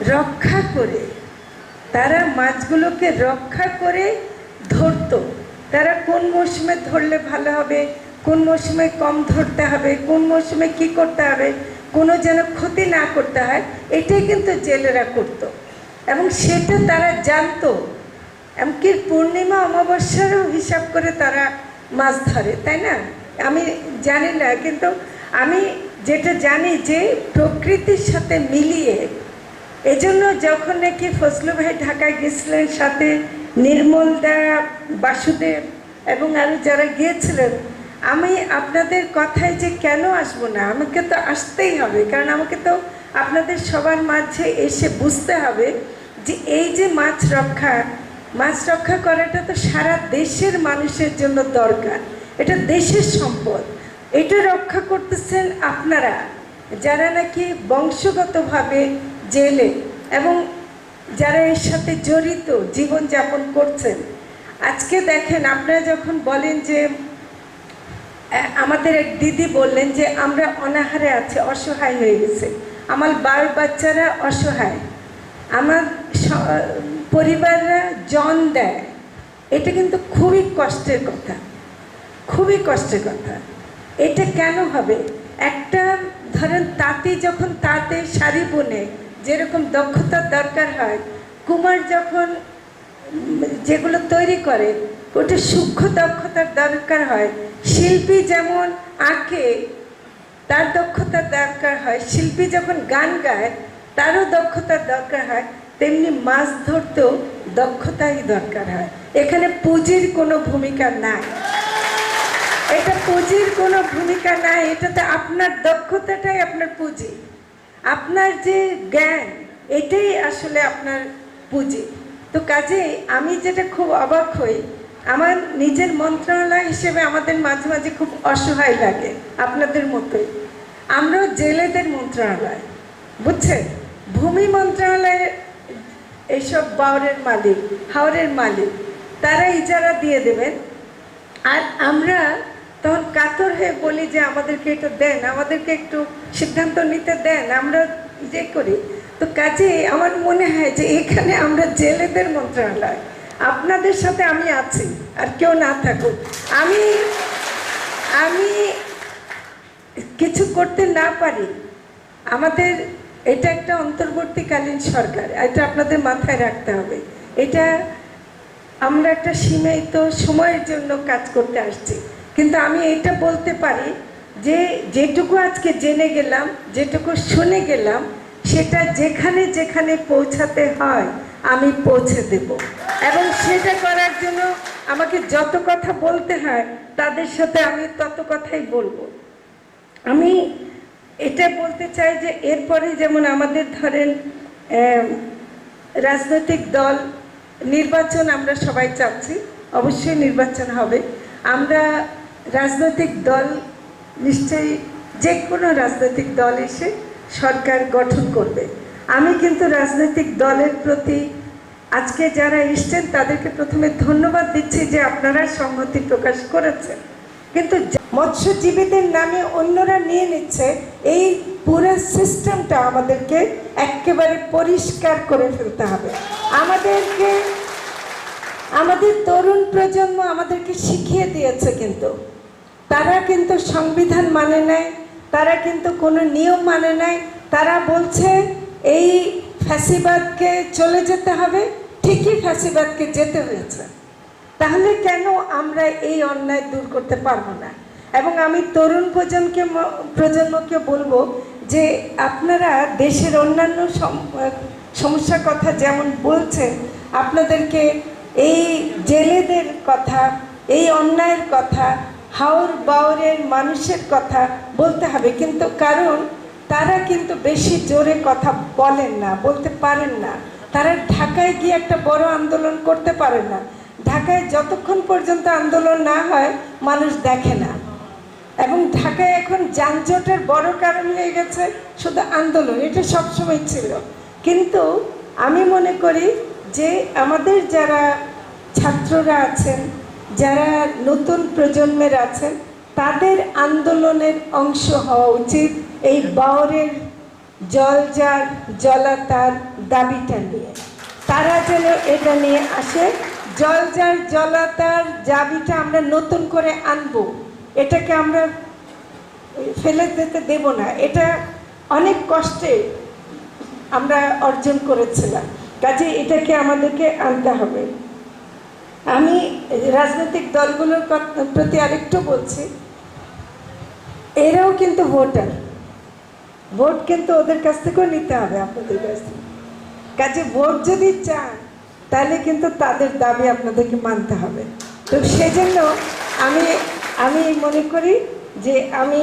রক্ষা করে, তারা মাছগুলোকে রক্ষা করে ধরতো। তারা কোন মৌসুমে ধরলে ভালো হবে, কোন মৌসুমে কম ধরতে হবে, কোন মৌসুমে কি করতে হবে, কোনো যেন ক্ষতি না করতে হয়, এটাই কিন্তু জেলেরা করতো। এবং সেটা তারা জানতো। এমনকি পূর্ণিমা অমাবস্যারও হিসাব করে তারা মাছ ধরে, তাই না? আমি জানি না, কিন্তু আমি যেটা জানি যে প্রকৃতির সাথে মিলিয়ে এজন্য যখন নাকি ফজলু ভাই ঢাকায় গেছিলেন, সাথে নির্মল দা, বাসুদেব এবং আরও যারা গিয়েছিলেন, আমি আপনাদের কথায় যে কেন আসব না, আমাকে তো আসতেই হবে। কারণ আমাকে তো আপনাদের সবার মাঝে এসে বুঝতে হবে যে এই যে মাছ রক্ষা মাছ রক্ষা করাটা তো সারা দেশের মানুষের জন্য দরকার। এটা দেশের সম্পদ। এটা রক্ষা করতেছেন আপনারা, যারা নাকি বংশগতভাবে জেলে এবং যারা এর সাথে জড়িত জীবনযাপন করছেন, আজকে দেখেন আপনারা যখন বলেন যে আমাদের এক দিদি বললেন যে, আমরা অনাহারে আছি, অসহায় হয়ে গেছে। আমার বার বাচ্চারা অসহায়। আমার পরিবাররা জন দেয়। এটা কিন্তু খুবই কষ্টের কথা। খুবই কষ্টের কথা। এটা কেন হবে? একটা, ধরেন, তাঁতি যখন তাঁতে শাড়ি বুনে যেরকম দক্ষতার দরকার হয়, কুমার যখন যেগুলো তৈরি করে, ওটা সূক্ষ্ম দক্ষতার দরকার হয়। শিল্পী যেমন আঁকে, তার দক্ষতার দরকার হয়। শিল্পী যখন গান গায়, তারও দক্ষতার দরকার হয়। তেমনি মাছ ধরতেও দক্ষতাই দরকার হয়। এখানে পুঁজির কোনো ভূমিকা নাই। এটা পুঁজির কোনো ভূমিকা নাই। এটাতে আপনার দক্ষতাটাই আপনার পুঁজি। আপনার যে জ্ঞান, এটাই আসলে আপনার পুঁজি। তো কাজে আমি যেটা খুব অবাক হই, আমার নিজের মন্ত্রণালয় হিসেবে আমাদের মাঝে মাঝে খুব অসহায় লাগে, আপনাদের মতোই। আমরাও জেলেদের মন্ত্রণালয়, বুঝছেন? ভূমি মন্ত্রণালয়ের এইসব বাউরের মালিক, হাওরের মালিক তারা ইজারা দিয়ে দেবেন। আর আমরা তখন কাতর হয়ে বলি যে, আমাদেরকে এটা দেন, আমাদেরকে একটু সিদ্ধান্ত নিতে দেন, আমরা যে করি। তো কাজে আমার মনে হয় যে, এখানে আমরা জেলেদের মন্ত্রণালয়। আপনাদের সাথে আমি আছি, আর কেউ না থাকুক। আমি আমি কিছু করতে না পারি। আমাদের, এটা একটা অন্তর্বর্তীকালীন সরকার, এটা আপনাদের মাথায় রাখতে হবে। এটা আমরা একটা সীমিত সময়ের জন্য কাজ করতে আসছি। কিন্তু আমি এটা বলতে পারি যে যেটুকু আজকে জেনে গেলাম, যেটুকু শুনে গেলাম, সেটা যেখানে যেখানে পৌঁছাতে হয়, আমি পৌঁছে দেব। এবং সেটা করার জন্য আমাকে যত কথা বলতে হয়, তাদের সাথে আমি তত কথাই বলব। আমি এটা বলতে চাই যে এরপরে যেমন আমাদের ধরেন রাজনৈতিক দল, নির্বাচন আমরা সবাই চাচ্ছি, অবশ্যই নির্বাচন হবে। আমরা রাজনৈতিক দল নিশ্চয়ই যে কোনো রাজনৈতিক দল এসে সরকার গঠন করবে। আমি কিন্তু রাজনৈতিক দলের প্রতি আজকে যারা এসছেন, তাদেরকে প্রথমে ধন্যবাদ দিচ্ছি যে আপনারা সংহতি প্রকাশ করেছেন। কিন্তু মৎস্যজীবীদের নামে অন্যরা নিয়ে নিচ্ছে, এই পুরো সিস্টেমটা আমাদেরকে একেবারে পরিষ্কার করে ফেলতে হবে। আমাদেরকে, আমাদের তরুণ প্রজন্ম আমাদেরকে শিখিয়ে দিয়েছে কিন্তু। তারা কিন্তু সংবিধান মানে নাই, তারা কিন্তু কোনো নিয়ম মানে নাই, তারা বলছে এই ফ্যাসিবাদকে চলে যেতে হবে, ঠিকই ফ্যাসিবাদকে যেতে হয়েছে। তাহলে কেন আমরা এই অন্যায় দূর করতে পারব না? এবং আমি তরুণ প্রজন্মকে প্রজন্মকে বলব যে আপনারা দেশের অন্যান্য সম- সমস্যার কথা যেমন বলছেন, আপনাদেরকে এই জেলেদের কথা, এই অন্যায়ের কথা হাওর বাওরের মানুষের কথা বলতে হবে। কিন্তু কারণ, তারা কিন্তু বেশি জোরে কথা বলেন না, বলতে পারেন না। তারা ঢাকায় গিয়ে একটা বড় আন্দোলন করতে পারেন না। ঢাকায় যতক্ষণ পর্যন্ত আন্দোলন না হয়, মানুষ দেখে না। এবং ঢাকায় এখন যানজটের বড় কারণ হয়ে গেছে শুধু আন্দোলন, এটা সবসময় ছিল। কিন্তু আমি মনে করি যে আমাদের যারা ছাত্ররা আছেন যারা নতুন প্রজন্মের আছেন, তাদের আন্দোলনের অংশ হওয়া উচিত এই বাওরের জল যার জলা তার দাবিটা নিয়ে। তারা যেন এটা নিয়ে আসে, জল যার জলা তার দাবিটা আমরা নতুন করে আনব, এটাকে আমরা ফেলে দিতে দেব না। এটা অনেক কষ্টে আমরা অর্জন করেছিলাম। কাজে এটাকে আমাদেরকে আনতে হবে। আমি রাজনৈতিক দলগুলোর প্রতি আরেকটু বলছি, এরাও কিন্তু ভোটার। ভোট কিন্তু ওদের কাছ থেকেও নিতে হবে, আপনাদের কাছ থেকে। কাজে ভোট যদি চান, তাহলে কিন্তু তাদের দাবি আপনাদেরকে মানতে হবে। তো সেজন্য আমি আমি মনে করি যে আমি,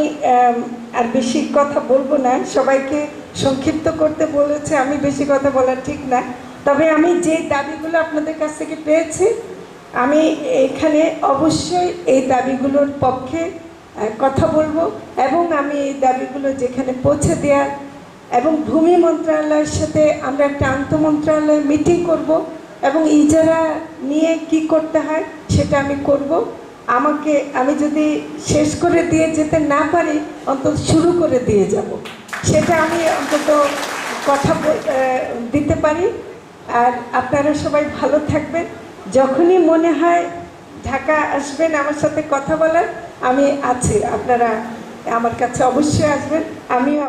আর বেশি কথা বলব না। সবাইকে সংক্ষিপ্ত করতে বলেছে, আমি বেশি কথা বলা ঠিক না। তবে আমি যে দাবিগুলো আপনাদের কাছ থেকে পেয়েছি আমি এখানে অবশ্যই এই দাবিগুলোর পক্ষে কথা বলব এবং আমি এই দাবিগুলো যেখানে পৌঁছে দেওয়ার এবং ভূমি মন্ত্রণালয়ের সাথে আমরা একটা আন্তঃমন্ত্রণালয় মিটিং করব এবং ইজারা নিয়ে কি করতে হয় সেটা আমি করব। আমাকে, আমি যদি শেষ করে দিয়ে যেতে না পারি, অন্তত শুরু করে দিয়ে যাব। সেটা আমি অন্তত কথা দিতে পারি। আর আপনারা সবাই ভালো থাকবেন। যখনই মনে হয় ঢাকা আসবেন আমার সাথে কথা বলার, আমি আছি। আপনারা আমার কাছে অবশ্যই আসবেন। আমিও